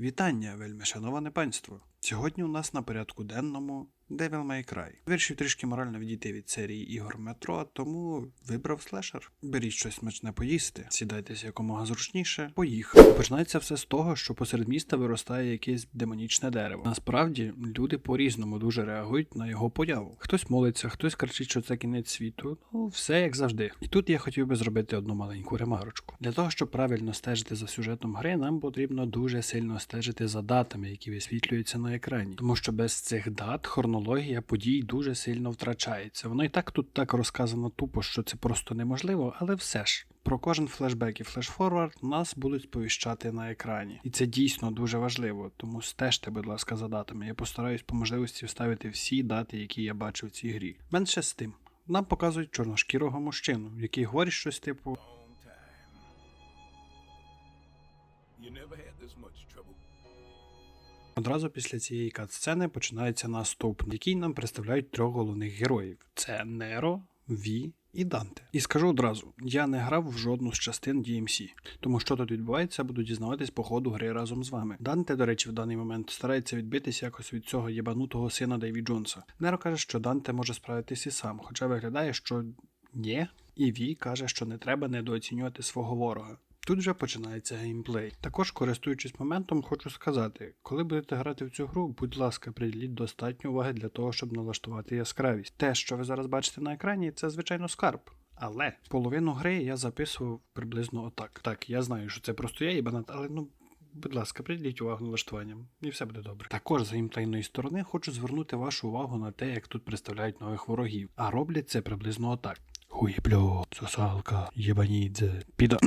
Вітання, вельми шановане панство! Сьогодні у нас на порядку денному Devil May Cry. Вирішив трішки морально відійти від серії ігор метро, тому вибрав слешер. Беріть щось смачне поїсти, сідайтеся якомога зручніше. Поїхали. Починається все з того, що посеред міста виростає якесь демонічне дерево. Насправді люди по-різному дуже реагують на його появу. Хтось молиться, хтось кричить, що це кінець світу. Ну, все як завжди. І тут я хотів би зробити одну маленьку ремарочку. Для того, щоб правильно стежити за сюжетом гри, нам потрібно дуже сильно стежити за датами, які висвітлюються на екрані. Тому що без цих дат хронологія подій дуже сильно втрачається. Воно і так тут так розказано тупо, що це просто неможливо, але все ж. Про кожен флешбек і флешфорвард нас будуть сповіщати на екрані. І це дійсно дуже важливо, тому стежте, будь ласка, за датами. Я постараюсь по можливості вставити всі дати, які я бачив в цій грі. Менше з тим. Нам показують чорношкірого мужчину, який говорить щось типу Одразу після цієї кат-сцени починається наступ, який нам представляють трьох головних героїв: це Неро, Ві і Данте. І скажу одразу: я не грав в жодну з частин DMC, тому що тут відбувається, буду дізнаватись по ходу гри разом з вами. Данте, до речі, в даний момент старається відбитися якось від цього єбанутого сина Дейві Джонса. Неро каже, що Данте може справитись і сам, хоча виглядає, що ні. І Ві каже, що не треба недооцінювати свого ворога. Тут вже починається геймплей. Також, користуючись моментом, хочу сказати, коли будете грати в цю гру, будь ласка, приділіть достатньо уваги для того, щоб налаштувати яскравість. Те, що ви зараз бачите на екрані, це звичайно скарб. Але половину гри я записував приблизно отак. Так, я знаю, що це просто я і банат, але ну. Будь ласка, приділіть увагу налаштуванням, і все буде добре. Також з геймплейної сторони хочу звернути вашу увагу на те, як тут представляють нових ворогів. А роблять це приблизно отак. Хуєпльо, сосалка, єбанідзе, піда.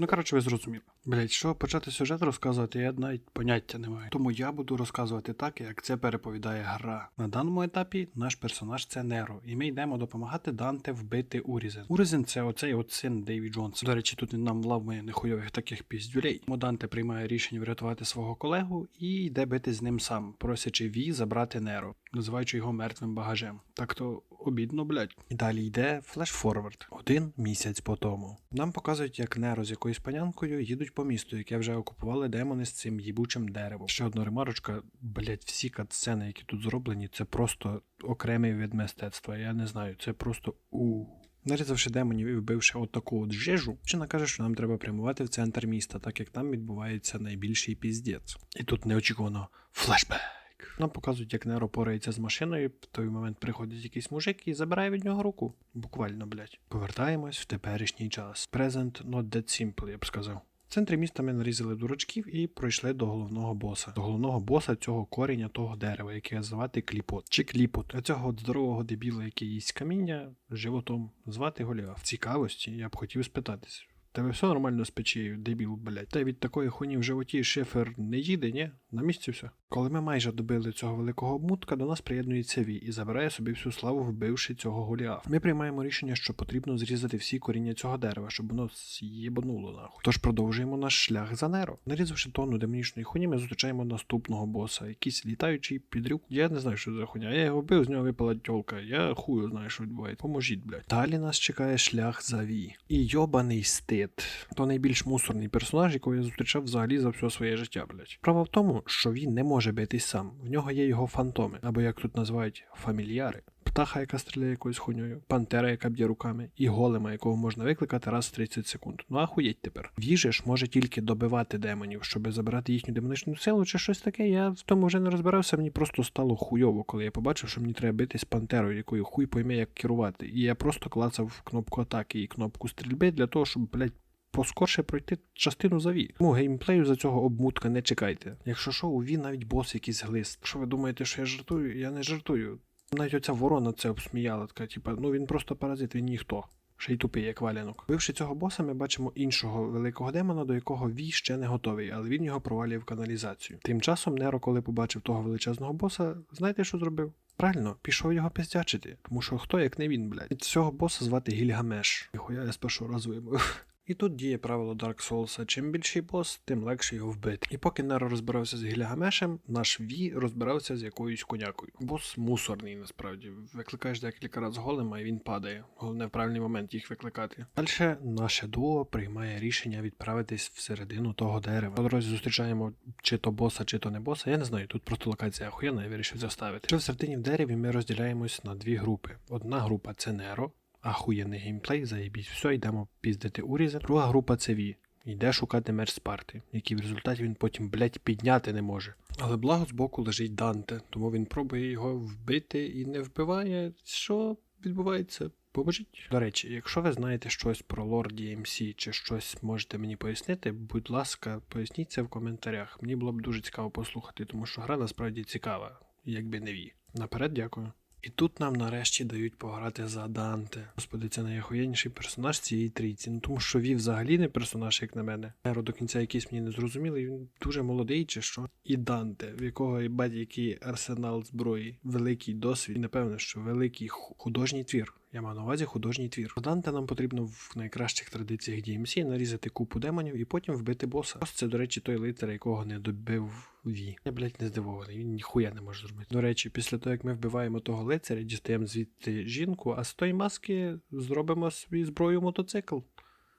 Ну, коротше, ви зрозуміли. Блять, що почати сюжет розказувати, я навіть поняття не маю. Тому я буду розказувати так, як це переповідає гра. На даному етапі наш персонаж це Неро, і ми йдемо допомагати Данте вбити Урізен. Урізен це оцей от син Дейві Джонса. До речі, тут нам вламує нехуйових таких піздюлей. Тому Данте приймає рішення врятувати свого колегу і йде бити з ним сам, просячи Ві забрати Неро, називаючи його мертвим багажем. Так то обідно, блять. І далі йде флешфорвард. Один місяць по тому. Нам показують, як Неро з якоюсь панянкою їдуть по місту, яке вже окупували демони з цим їбучим деревом. Ще одна ремарочка, блять, всі катсцени, які тут зроблені, це просто окремий вид мистецтва. Я не знаю, це просто у. Нарізавши демонів і вбивши отаку от жежу, вчена каже, що нам треба прямувати в центр міста, так як там відбувається найбільший піздець. І тут неочікувано флешбек. Нам показують, як Неро порається з машиною. В той момент приходить якийсь мужик і забирає від нього руку. Буквально, блять. Повертаємось в теперішній час. Present not that simple, я б сказав. В центрі міста ми нарізали дурачків і пройшли до головного боса. До головного боса цього коріння того дерева, яке звати кліпот чи кліпот. А цього здорового дебіла, який їсть каміння, животом звати Голіаф. Цікавості я б хотів спитатись. Тебе все нормально з печею, дебіл, блядь. Та від такої хуйні в животі шифер не їде, ні? На місці все. Коли ми майже добили цього великого обмутка, до нас приєднується Ві і забирає собі всю славу, вбивши цього Голіафа. Ми приймаємо рішення, що потрібно зрізати всі коріння цього дерева, щоб воно з'єбануло нахуй. Тож продовжуємо наш шлях за Неро. Нарізавши тонну демонічної хуйні, ми зустрічаємо наступного боса, якийсь літаючий підрюк. Я не знаю, що це за хуйня. Я його вбив, з нього випала тьолка. Я хую знаю, що відбувається. Поможіть, блядь. Далі нас чекає шлях за Ві. І йобаний стид. То найбільш мусорний персонаж, якого я зустрічав взагалі за все своє життя, блядь. Справа в тому, що він не може битись сам. В нього є його фантоми, або як тут називають фамільяри. Птаха, яка стріляє якоюсь хуйньою, пантера, яка б'є руками, і голема, якого можна викликати раз в 30 секунд. Ну ахуєть тепер. Віже ж може тільки добивати демонів, щоб забирати їхню демоничну силу чи щось таке. Я в тому вже не розбирався, мені просто стало хуйово, коли я побачив, що мені треба битись пантерою, якою хуй пойме, як керувати. І я просто клацав кнопку атаки і кнопку стрільби для того, щоб, блядь, поскорше пройти частину за Ві. Тому геймплею за цього обмутка не чекайте. Якщо що, у Ві навіть бос якийсь глист. Якщо ви думаєте, що я жартую, я не жартую. Навіть оця ворона це обсміяла, така, типа, ну він просто паразит, він ніхто. Ще й тупий, як валянок. Бивши цього боса, ми бачимо іншого великого демона, до якого Ві ще не готовий, але він його провалює в каналізацію. Тим часом Неро, коли побачив того величезного боса, знаєте, що зробив? Правильно, пішов його пиздячити, тому що хто як не він, блядь. Цього боса звати Гільгамеш. Ніхуя я разу вимовив. І тут діє правило Dark Souls, чим більший бос, тим легше його вбити. І поки Неро розбирався з Гільгамешем, наш Ві розбирався з якоюсь конякою. Бос мусорний насправді. Викликаєш декілька разів голема, і він падає. Головне в правильний момент їх викликати. Далі наше дуо приймає рішення відправитись всередину того дерева. По дорозі зустрічаємо чи то боса, чи то не боса. Я не знаю, тут просто локація охуєнна, я вирішив заставити. Що всередині в дереві ми розділяємось на дві групи. Одна група це Неро, ахуєнний геймплей, заєбіть, все, йдемо піздити урізи. Друга група це Ві. Йде шукати меч Спарти, який в результаті він потім, блять, підняти не може. Але благо збоку лежить Данте, тому він пробує його вбити і не вбиває. Що відбувається? Поможіть. До речі, якщо ви знаєте щось про лор DMC чи щось можете мені пояснити, будь ласка, поясніть це в коментарях. Мені було б дуже цікаво послухати, тому що гра насправді цікава, якби не ві. Наперед дякую. І тут нам нарешті дають пограти за Данте. Господи, це найохуєнніший персонаж цієї трійці. Ну тому що Ві взагалі не персонаж, як на мене. Неро до кінця якийсь мені не зрозумілий, він дуже молодий чи що. І Данте, в якого і який арсенал зброї, великий досвід, і напевно, що великий художній твір. Я маю на увазі художній твір. Данте нам потрібно в найкращих традиціях DMC нарізати купу демонів і потім вбити боса. Ось це, до речі, той лицар, якого не добив Ві. Я, блядь, не здивований, він ніхуя не може зробити. До речі, після того, як ми вбиваємо того лицаря, дістаємо звідти жінку, а з тої маски зробимо собі зброю мотоцикл.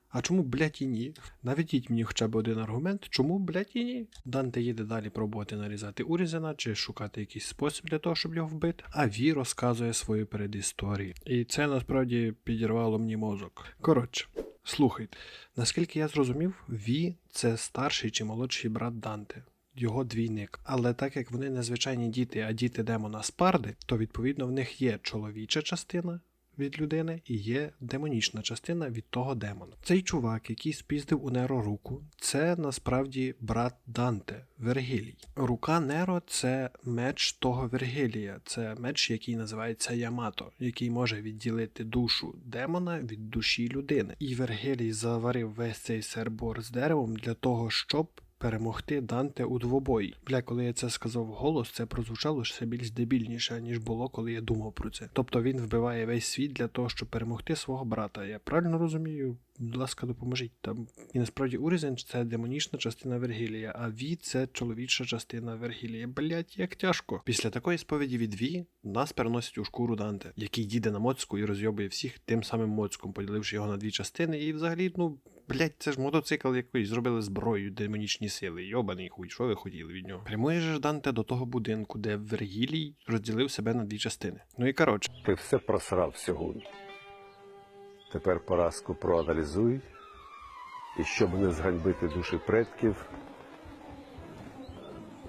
А чому, блядь, і ні? Наведіть мені хоча б один аргумент, чому, блядь, і ні? Данте їде далі пробувати нарізати Урізена чи шукати якийсь спосіб для того, щоб його вбити. А Ві розказує свою передісторію. І це насправді підірвало мені мозок. Коротше, слухайте, наскільки я зрозумів, Ві це старший чи молодший брат Данте. Його двійник. Але так як вони не звичайні діти, а діти демона Спарди, то відповідно в них є чоловіча частина, від людини і є демонічна частина від того демона. Цей чувак, який спіздив у Неро руку, це насправді брат Данте Вергілій. Рука Неро це меч того Вергілія, це меч, який називається Ямато, який може відділити душу демона від душі людини. І Вергілій заварив весь цей сербор з деревом для того, щоб перемогти Данте у двобої. Бля, коли я це сказав вголос, це прозвучало ще більш дебільніше, ніж було, коли я думав про це. Тобто він вбиває весь світ для того, щоб перемогти свого брата. Я правильно розумію? Будь ласка, допоможіть там. І насправді Урізен це демонічна частина Вергілія, а Ві це чоловіча частина Вергілія. Блять, як тяжко. Після такої сповіді від Ві нас переносять у шкуру Данте, який їде на моцку і розйобує всіх тим самим моцком, поділивши його на дві частини. І взагалі, ну. Блять, це ж мотоцикл якийсь зробили зброю демонічні сили. Йобаний хуй, що ви хотіли від нього? Прямує же Данте до того будинку, де Вергілій розділив себе на дві частини. Ну і коротше, Ти все просрав сьогодні. Тепер поразку проаналізуй, і щоб не зганьбити душі предків,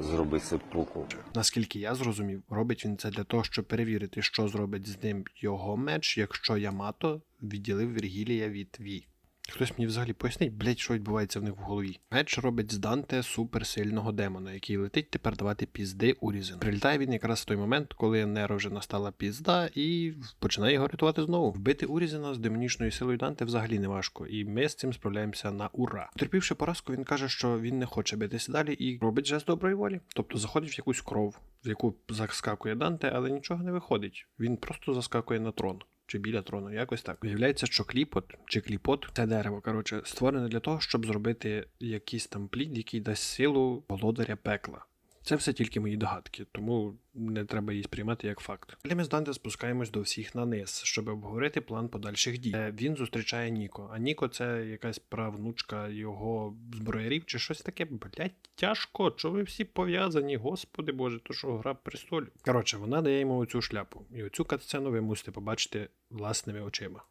зроби сеппуку. наскільки я зрозумів, робить він це для того, щоб перевірити, що зробить з ним його меч, якщо Ямато відділив Вергілія від Ві. Хтось мені взагалі пояснить, блять, що відбувається в них в голові. Меч робить з Данте суперсильного демона, який летить тепер давати пізди Урізен. Прилітає він якраз в той момент, коли Неро вже настала пізда, і починає його рятувати знову. Вбити Урізена з демонічною силою Данте взагалі не важко, і ми з цим справляємося на ура. Терпівши поразку, він каже, що він не хоче битися далі і робить жест доброї волі. Тобто заходить в якусь кров, в яку заскакує Данте, але нічого не виходить. Він просто заскакує на трон чи біля трону, якось так. Виявляється, що кліпот чи кліпот це дерево, коротше, створене для того, щоб зробити якийсь там плід, який дасть силу володаря пекла. Це все тільки мої догадки, тому не треба її сприймати як факт. Далі ми з Данте спускаємось до всіх на низ, щоб обговорити план подальших дій. Е, Він зустрічає Ніко, а Ніко це якась правнучка його зброярів чи щось таке. Блять, тяжко. Чого ви всі пов'язані? Господи Боже, то що гра престолів. Коротше, вона дає йому оцю шляпу, і оцю катсцену ви мусите побачити власними очима.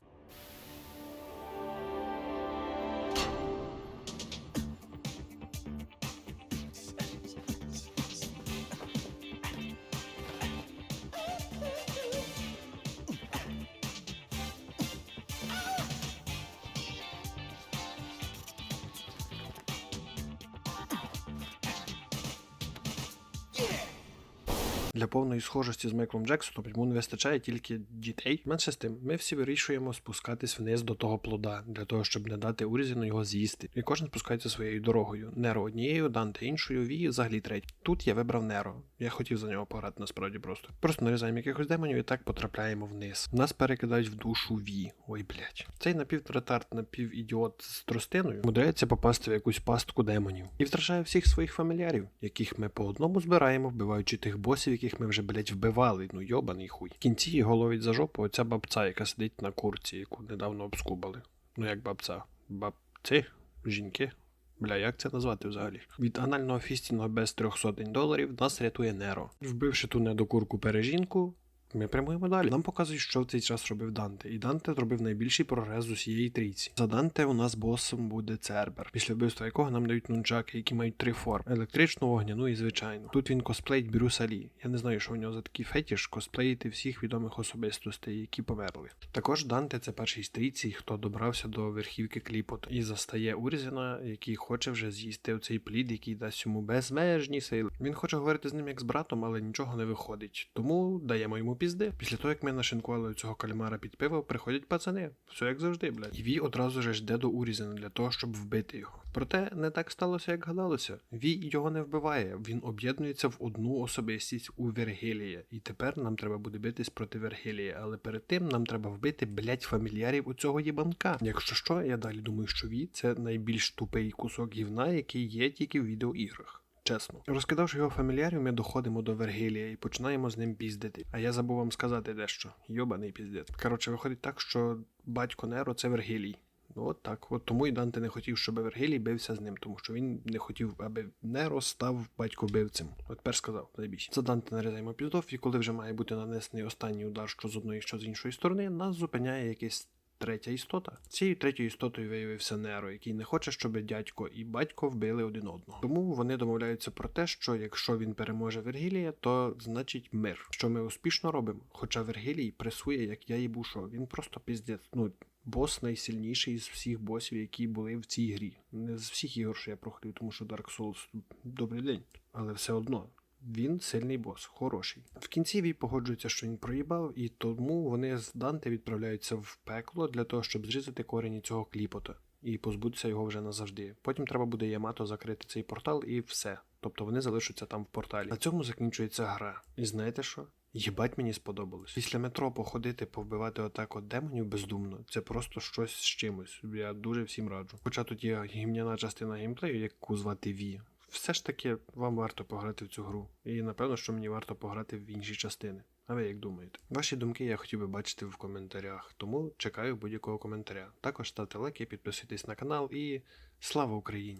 Для повної схожості з Майклом Джексоном йому не вистачає тільки дітей. Менше з тим, ми всі вирішуємо спускатись вниз до того плода, для того, щоб не дати Урізіну його з'їсти. І кожен спускається своєю дорогою. Неро однією, Данте іншою, Ві взагалі третій. Тут я вибрав Неро. Я хотів за нього пограти насправді просто. Просто нарізаємо якихось демонів і так потрапляємо вниз. Нас перекидають в душу Ві. Ой, блять. Цей напівретард, напівідіот з тростиною мудряється попасти в якусь пастку демонів і втрачає всіх своїх фамільярів, яких ми по одному збираємо, вбиваючи тих босів, яких ми вже, блять, вбивали. Ну йобаний хуй. В кінці його ловить за жопу оця бабця, яка сидить на курці, яку недавно обскубали. Ну як бабця? Бабці? Жінки? Бля, як це назвати взагалі? Від анального фістінгу без трьох сотень доларів нас рятує Неро. Вбивши ту недокурку пережінку, ми прямуємо далі. Нам показують, що в цей час робив Данте, і Данте зробив найбільший прогрес з усієї трійці. За Данте у нас босом буде Цербер, після вбивства якого нам дають нунчаки, які мають три форми: електричну, вогняну і звичайну. Тут він косплеїть Брюса Лі. Я не знаю, що у нього за такий фетіш косплеїти всіх відомих особистостей, які померли. Також Данте це перший з трійці, хто добрався до верхівки кліпот і застає Урзіна, який хоче вже з'їсти оцей плід, який дасть йому безмежні сили. Він хоче говорити з ним як з братом, але нічого не виходить. Тому даємо йому пізди. Після того, як ми нашинкували цього кальмара під пиво, приходять пацани. Все як завжди, блядь. І Ві одразу ж йде до Урізена для того, щоб вбити його. Проте не так сталося, як гадалося. Ві його не вбиває, він об'єднується в одну особистість у Вергелія. І тепер нам треба буде битись проти Вергелія. Але перед тим нам треба вбити, блядь, фамільярів у цього їбанка. Якщо що, я далі думаю, що Ві це найбільш тупий кусок гівна, який є тільки в відеоіграх. Чесно. Розкидавши його фамільярів, ми доходимо до Вергелія і починаємо з ним піздити. А я забув вам сказати дещо. Йобаний піздець. Коротше, виходить так, що батько Неро це Вергелій. Ну, От так. От тому і Данте не хотів, щоб Вергелій бився з ним, тому що він не хотів, аби Неро став батько-бивцем. От тепер сказав, найбільше. За Данте нарізаємо піздов, і коли вже має бути нанесений останній удар, що з одної, що з іншої сторони, нас зупиняє якийсь третя істота. Цією третьою істотою виявився Неро, який не хоче, щоб дядько і батько вбили один одного. Тому вони домовляються про те, що якщо він переможе Вергілія, то значить мир, що ми успішно робимо. Хоча Вергілій пресує, як я їбу що, він просто піздець. Ну, бос найсильніший з всіх босів, які були в цій грі. Не з всіх ігор, що я проходив, тому що Dark Souls добрий день. Але все одно. Він сильний бос, хороший. В кінці Вій погоджується, що він проїбав, і тому вони з Данте відправляються в пекло для того, щоб зрізати корені цього кліпота і позбутися його вже назавжди. Потім треба буде Ямато закрити цей портал і все. Тобто вони залишаться там в порталі. На цьому закінчується гра. І знаєте що? Єбать мені сподобалось. Після метро походити, повбивати отак от демонів бездумно. Це просто щось з чимось. Я дуже всім раджу. Хоча тут є гімняна частина геймплею, яку звати Ві. Все ж таки вам варто пограти в цю гру. І напевно, що мені варто пограти в інші частини. А ви як думаєте? Ваші думки я хотів би бачити в коментарях, тому чекаю будь-якого коментаря. Також ставте лайки, підписуйтесь на канал і слава Україні!